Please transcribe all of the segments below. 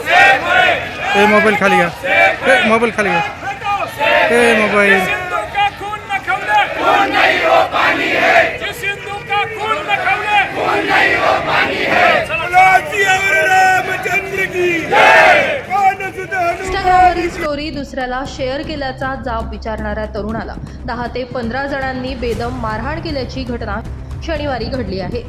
ए mobile खाली घ्या. ए मोबाईल खाली घ्या. ए मोबाईल सिंधु का खून न खवले खून नहीं वो पानी है जिस सिंधु का खून न खवले खून नहीं वो पानी है इंस्टाग्रामवरील स्टोरी दुसऱ्याला शेअर केल्याचा जाब विचारणाऱ्या तरुणाला दहा ते पंधरा जणांनी बेदम मारहाण केल्याची घटना शनिवारी घडली आहे.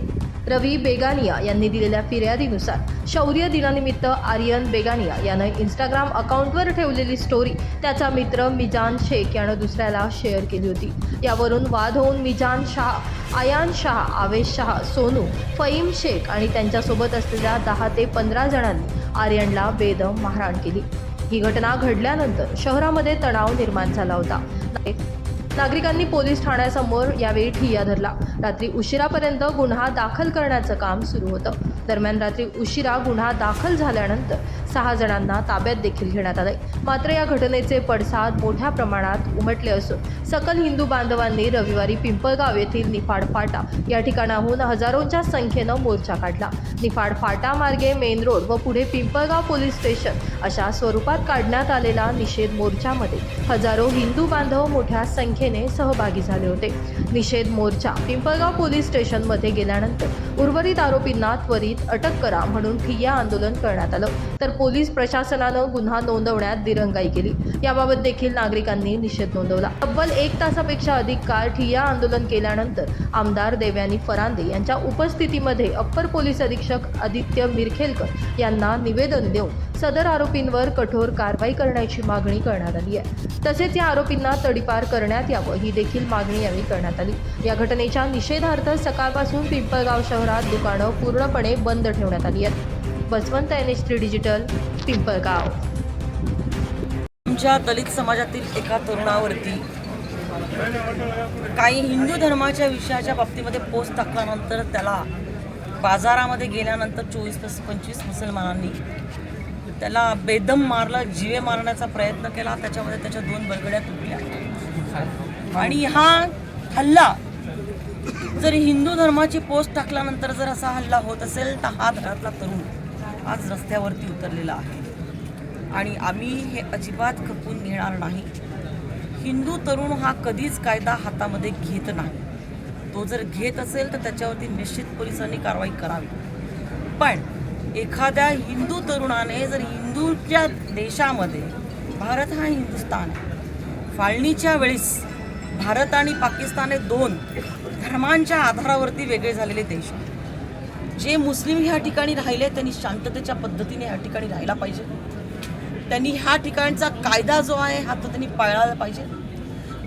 रवी बेगानिया यांनी दिलेल्या फिर्यादीनुसार शौर्य दिनानिमित्त आर्यन बेगानिया यानं इंस्टाग्राम अकाउंटवर ठेवलेली स्टोरी त्याचा मित्र मिजान शेख यानं दुसऱ्याला शेअर केली होती. यावरून वाद होऊन मिजान शाह आयान शाह आवेश शाह सोनू फईम शेख आणि त्यांच्यासोबत असलेल्या दहा ते पंधरा जणांनी आर्यनला बेदम मारहाण केली. ही घटना घडल्यानंतर शहरामध्ये तणाव निर्माण झाला होता. नागरिकांनी पोलीस ठाण्यासमोर यावेळी ठिय्या धरला. रात्री उशिरापर्यंत गुन्हा दाखल करण्याचं काम सुरू होतं. दरम्यान रात्री उशिरा गुन्हा दाखल झाल्यानंतर सहा जणांना ताब्यात देखील घेण्यात आले मात्र या घटनेचे पडसाद मोठ्या प्रमाणात उमटले असून सकल हिंदू बांधवांनी रविवारी पिंपळगाव येथील निफाड फाटा या ठिकाणाहून हजारोंच्या संख्येनं मोर्चा काढला. निफाड फाटा मार्गे मेन रोड व पुढे पिंपळगाव पोलीस स्टेशन अशा स्वरूपात काढण्यात आलेला निषेध मोर्चामध्ये हजारो हिंदू बांधव मोठ्या संख्येने सहभागी झाले होते. निषेध मोर्चा पिंपळगाव पोलीस स्टेशनमध्ये गेल्यानंतर उर्वरित आरोपींना त्वरित अटक करा म्हणून ठिय्या आंदोलन करण्यात आलं. तर पोलीस प्रशासनानं गुन्हा नोंदवण्यात दिरंगाई केली. याबाबत देखील नागरिकांनी निषेध नोंदवला. तब्बल एक तासापेक्षा अधिक काळ ठिय्या आंदोलन केल्यानंतर आमदार देवयानी फरांदे यांच्या उपस्थितीमध्ये अप्पर पोलीस अधीक्षक आदित्य मिरखेलकर यांना निवेदन देऊन सदर आरोपींवर कठोर कारवाई करण्याची मागणी करण्यात आली आहे. तसेच या आरोपींना तडीपार करण्यात यावं ही देखील मागणी यावेळी करण्यात आली. या घटनेच्या निषेधार्थ सकाळपासून पिंपळगाव शहरात दुकानं पूर्णपणे बंद ठेवण्यात आली आहेत. Baswant N H three digital Pimpalgaon. आमच्या दलित समाजातील एका तरुणावरती काही हिंदू धर्माच्या विषयाच्या बाबतीमध्ये पोस्ट टाकल्यानंतर त्याला बाजारामध्ये गेल्यानंतर चोवीस ते पंचवीस मुसलमानांनी त्याला बेदम मारला जिवे मारण्याचा प्रयत्न केला त्याच्यामध्ये त्याच्या दोन बलगड्या तुटल्या. आणि हा हल्ला जर हिंदू धर्माची पोस्ट टाकल्यानंतर जर असा हल्ला होत असेल तर हा घरातला तरुण आज रस्त्यावरती उतरलेला आहे. आणि आम्ही हे अजिबात खपून घेणार नाही. हिंदू तरुण हा कधीच कायदा हातामध्ये घेत नाही. तो जर घेत असेल तर त्याच्यावरती निश्चित पोलिसांनी कारवाई करावी. पण एखाद्या हिंदू तरुणाने जर हिंदूच्या देशामध्ये भारत हा हिंदुस्थान फाळणीच्या वेळेस भारत आणि पाकिस्तान हे दोन धर्मांच्या आधारावरती वेगळे झालेले देश आहेत. जे मुस्लिम ह्या ठिकाणी राहिले त्यांनी शांततेच्या पद्धतीने ह्या ठिकाणी राहायला पाहिजे. त्यांनी ह्या ठिकाणचा कायदा जो आहे हा तो त्यांनी पाळायला पाहिजे.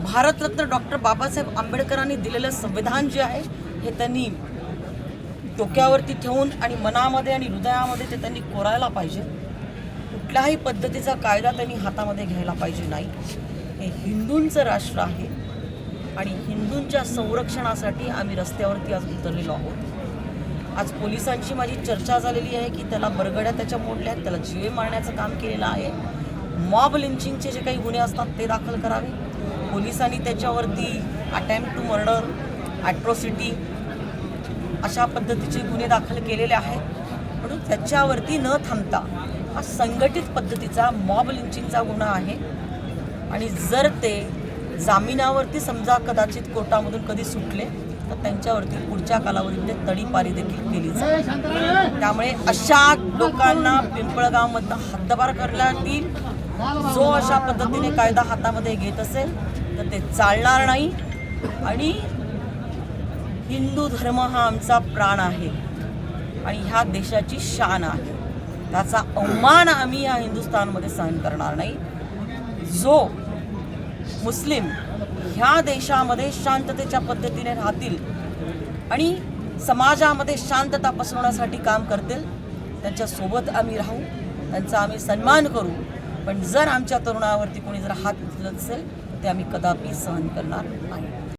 भारतरत्न डॉक्टर बाबासाहेब आंबेडकरांनी दिलेलं संविधान जे आहे हे त्यांनी डोक्यावरती ठेवून आणि मनामध्ये आणि हृदयामध्ये ते त्यांनी कोरायला पाहिजे. कुठल्याही पद्धतीचा कायदा त्यांनी हातामध्ये घ्यायला पाहिजे नाही. हे हिंदूंचं राष्ट्र आहे आणि हिंदूंच्या संरक्षणासाठी आम्ही रस्त्यावरती आज उतरलेलो आहोत. आज पोलिसांची माझी चर्चा झालेली आहे की त्याला बरगड्या त्याच्या मोडल्या आहेत त्याला जीवे मारण्याचं काम केलेलं आहे. मॉब लिंचिंगचे जे काही गुन्हे असतात ते दाखल करावे. पोलिसांनी त्याच्यावरती अटेम्प्ट टू मर्डर ॲट्रॉसिटी अशा पद्धतीचे गुन्हे दाखल केलेले आहेत. म्हणून त्याच्यावरती न थांबता हा संघटित पद्धतीचा मॉब लिंचिंगचा गुन्हा आहे. आणि जर ते जामिनावरती समजा कदाचित कोर्टामधून कधी सुटले तर त्यांच्यावरती पुढच्या कालावधीमध्ये तडीपारी देखील केली जाईल. त्यामुळे अशा लोकांना पिंपळगावमधनं हद्दपार करण्यात येईल. जो अशा पद्धतीने कायदा हातामध्ये घेत असेल तर ते चालणार नाही. आणि हिंदू धर्म हा आमचा प्राण आहे. आणि ह्या देशाची शान आहे. त्याचा अवमान आम्ही या हिंदुस्थानमध्ये सहन करणार नाही. जो मुस्लिम ह्या देशामध्ये शांततेच्या पद्धतीने राहतील आणि समाजामध्ये शांतता पसरवण्यासाठी काम करतील त्यांच्यासोबत आम्ही राहू त्यांचा आम्ही सन्मान करू. पण जर आमच्या तरुणावरती कोणी जर हात उचलत असेल ते आम्ही कदापि सहन करणार नाही.